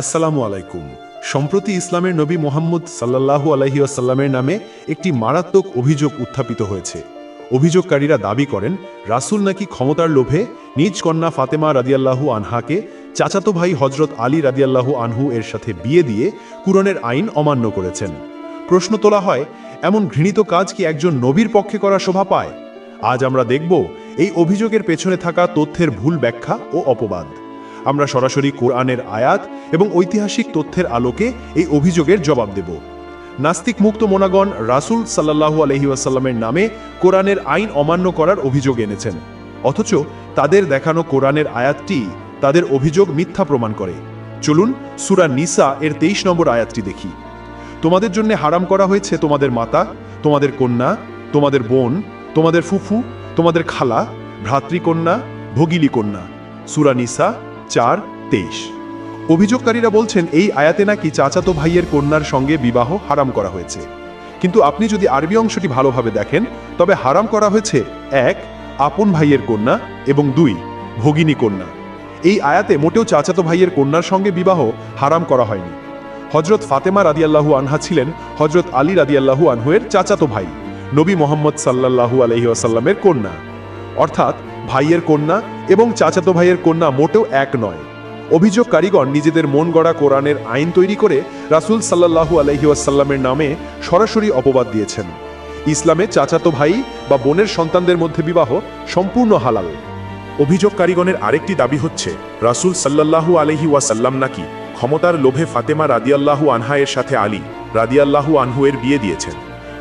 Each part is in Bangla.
আসসালামু আলাইকুম। সম্প্রতি ইসলামের নবী মোহাম্মদ সাল্লাল্লাহু আলাইহি আসাল্লামের নামে একটি মারাত্মক অভিযোগ উত্থাপিত হয়েছে। অভিযোগকারীরা দাবি করেন, রাসূল নাকি ক্ষমতার লোভে নিজ কন্যা ফাতেমা রাদিয়াল্লাহু আনহাকে চাচাতো ভাই হজরত আলী রাদিয়াল্লাহু আনহু এর সাথে বিয়ে দিয়ে কুরনের আইন অমান্য করেছেন। প্রশ্ন তোলা হয়, এমন ঘৃণিত কাজ কি একজন নবীর পক্ষে করা শোভা পায়? আজ আমরা দেখব, এই অভিযোগের পেছনে থাকা তথ্যের ভুল ব্যাখ্যা ও অপবাদ। আমরা সরাসরি কোরআনের আয়াত এবং ঐতিহাসিক তথ্যের আলোকে এই অভিযোগের জবাব দেব। নাস্তিক মুক্ত মোনাগণ রাসূল সাল্লাল্লাহু আলহি ওয়াসাল্লামের নামে কোরআনের আইন অমান্য করার অভিযোগ এনেছেন। অথচ তাদের দেখানো কোরআনের আয়াতটি তাদের অভিযোগ মিথ্যা প্রমাণ করে। চলুন সুরা নিসা এর তেইশ নম্বর আয়াতটি দেখি। তোমাদের জন্য হারাম করা হয়েছে তোমাদের মাতা, তোমাদের কন্যা, তোমাদের বোন, তোমাদের ফুফু, তোমাদের খালা, ভ্রাতৃকন্যা ভগিনী কন্যা সুরা নিসা চার, তেইশ। অভিযোগকারীরা বলছেন, এই আয়াতে নাকি চাচাতো ভাইয়ের কন্যার সঙ্গে বিবাহ হারাম করা হয়েছে। কিন্তু আপনি যদি আরবি অংশটি ভালোভাবে দেখেন, তবে হারাম করা হয়েছে, এক, আপন ভাইয়ের কন্যা এবং দুই, ভগিনী কন্যা। এই আয়াতে মোটেও চাচাতো ভাইয়ের কন্যার সঙ্গে বিবাহ হারাম করা হয়নি। হজরত ফাতেমা রাদিয়াল্লাহু আনহা ছিলেন হজরত আলী রাদিয়াল্লাহু আনহুয়ের চাচাতো ভাই, নবী মোহাম্মদ সাল্লাল্লাহু আলহি আসাল্লামের কন্যা। অর্থাৎ ভাইয়ের কন্যা এবং চাচাতো ভাইয়ের কন্যা মোটেও এক নয়। অভিযোগ অভিযোগকারীগণ নিজেদের মন গড়া কোরআনের আইন তৈরি করে রাসূল সাল্লাল্লাহু আলহি আসাল্লামের নামে সরাসরি অপবাদ দিয়েছেন। ইসলামে চাচাতো ভাই বা বোনের সন্তানদের মধ্যে বিবাহ সম্পূর্ণ হালাল। অভিযোগকারীগণের আরেকটি দাবি হচ্ছে, রাসূল সাল্লাল্লাহু আলহি ওয়াসাল্লাম নাকি ক্ষমতার লোভে ফাতেমা রাদিয়াল্লাহু আনহা এর সাথে আলী রাদিয়াল্লাহু আনহু এর বিয়ে দিয়েছেন।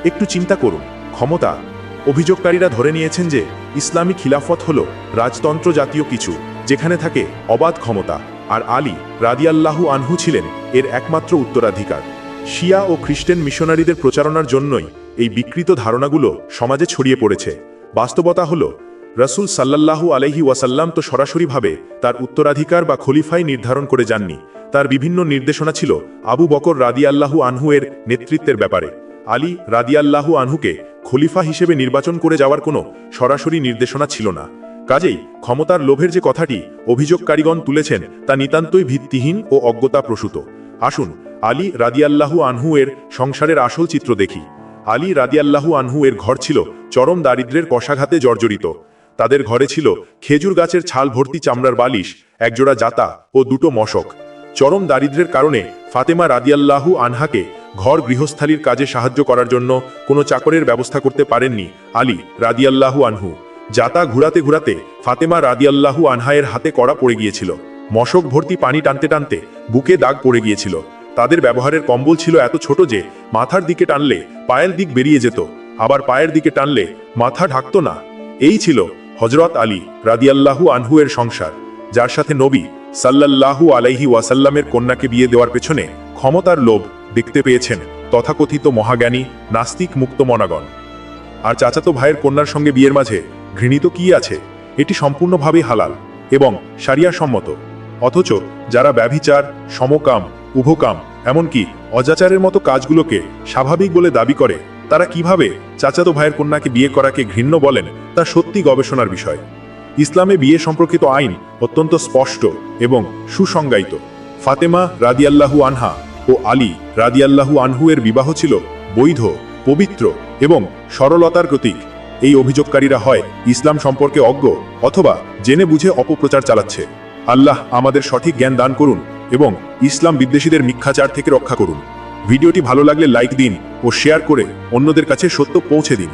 একটু চিন্তা করুন, ক্ষমতা অভিযোগকারীরা ধরে নিয়েছেন যে ইসলামী খিলাফত হল রাজতন্ত্র জাতীয় কিছু, যেখানে থাকে অবাধ ক্ষমতা, আর আলী রাদিয়াল্লাহু আনহু ছিলেন এর একমাত্র উত্তরাধিকার। শিয়া ও খ্রিস্টান মিশনারিদের প্রচারণার জন্যই এই বিকৃত ধারণাগুলো সমাজে ছড়িয়ে পড়েছে। বাস্তবতা হলো, রসুল সাল্লাল্লাহু আলহি ওয়াসাল্লাম তো সরাসরিভাবে তার উত্তরাধিকার বা খলিফাই নির্ধারণ করে যাননি। তার বিভিন্ন নির্দেশনা ছিল আবু বকর রাদিয়াল্লাহু আনহু এর নেতৃত্বের ব্যাপারে। আলী রাদিয়াল্লাহু আনহুকে খলিফা হিসেবে নির্বাচন করে যাওয়ার কোনো সরাসরি নির্দেশনা ছিল না। কাজেই ক্ষমতার লোভের যে কথাটি অভিযোগকারীগণ তুলেছেন তা নিতান্তই ভিত্তিহীন ও অজ্ঞতাপ্রসূত। আসুন আলী রাদিয়াল্লাহু আনহু এর সংসারের আসল চিত্র দেখি। আলী রাদিয়াল্লাহু আনহু এর ঘর ছিল চরম দারিদ্রের কষাঘাতে জর্জরিত। তাদের ঘরে ছিল খেজুর গাছের ছাল ভর্তি চামড়ার বালিশ, একজোড়া জাতা ও দুটো মশক। চরম দারিদ্রের কারণে ফাতেমা রাদিয়াল্লাহু আনহাকে ঘর গৃহস্থালির কাজে সাহায্য করার জন্য কোনো চাকরের ব্যবস্থা করতে পারেননি আলী রাদিয়াল্লাহু আনহু যাতা ঘুরাতে ঘুরাতে ফাতেমা রাদিয়াল্লাহু আনহায়ের হাতে কড়া পড়ে গিয়েছিল। মশক ভর্তি পানি টানতে টানতে বুকে দাগ পড়ে গিয়েছিল। তাদের ব্যবহারের কম্বল ছিল এত ছোট যে মাথার দিকে টানলে পায়ের দিক বেরিয়ে যেত, আবার পায়ের দিকে টানলে মাথা ঢাকতো না। এই ছিল হজরত আলী রাদিয়াল্লাহু আনহু এর সংসার, যার সাথে নবী সাল্লাল্লাহু আলাইহি ওয়াসাল্লামের কন্যাকে বিয়ে দেওয়ার পেছনে ক্ষমতার লোভ দেখতে পেয়েছেন তথাকথিত মহাজ্ঞানী নাস্তিক মুক্ত মনাগণ আর চাচাতো ভাইয়ের কন্যার সঙ্গে বিয়ের মাঝে ঘৃণিত কি আছে, এটি সম্পূর্ণভাবে হালাল এবং সারিয়া সম্মত অথচ যারা ব্যভিচার, সমকাম, উভকাম, এমনকি অজাচারের মতো কাজগুলোকে স্বাভাবিক বলে দাবি করে, তারা কীভাবে চাচাতো ভাইয়ের কন্যাকে বিয়ে করাকে ঘৃণ্য বলেন, তা সত্যি গবেষণার বিষয়। ইসলামে বিয়ে সম্পর্কিত আইন অত্যন্ত স্পষ্ট এবং সুসংজ্ঞায়িত। ফাতেমা রাদিয়াল্লাহু আনহা ও আলী রাদিয়াল্লাহু আনহু এর বিবাহ ছিল বৈধ, পবিত্র এবং সরলতার প্রতীক। এই অভিযোগকারীরা হয়, ইসলাম সম্পর্কে অজ্ঞ অথবা জেনে বুঝে অপপ্রচার চালাচ্ছে। আল্লাহ আমাদের সঠিক জ্ঞান দান করুন এবং ইসলাম বিদ্বেষীদের মিথ্যাচার থেকে রক্ষা করুন। ভিডিওটি ভালো লাগলে লাইক দিন ও শেয়ার করে অন্যদের কাছে সত্য পৌঁছে দিন।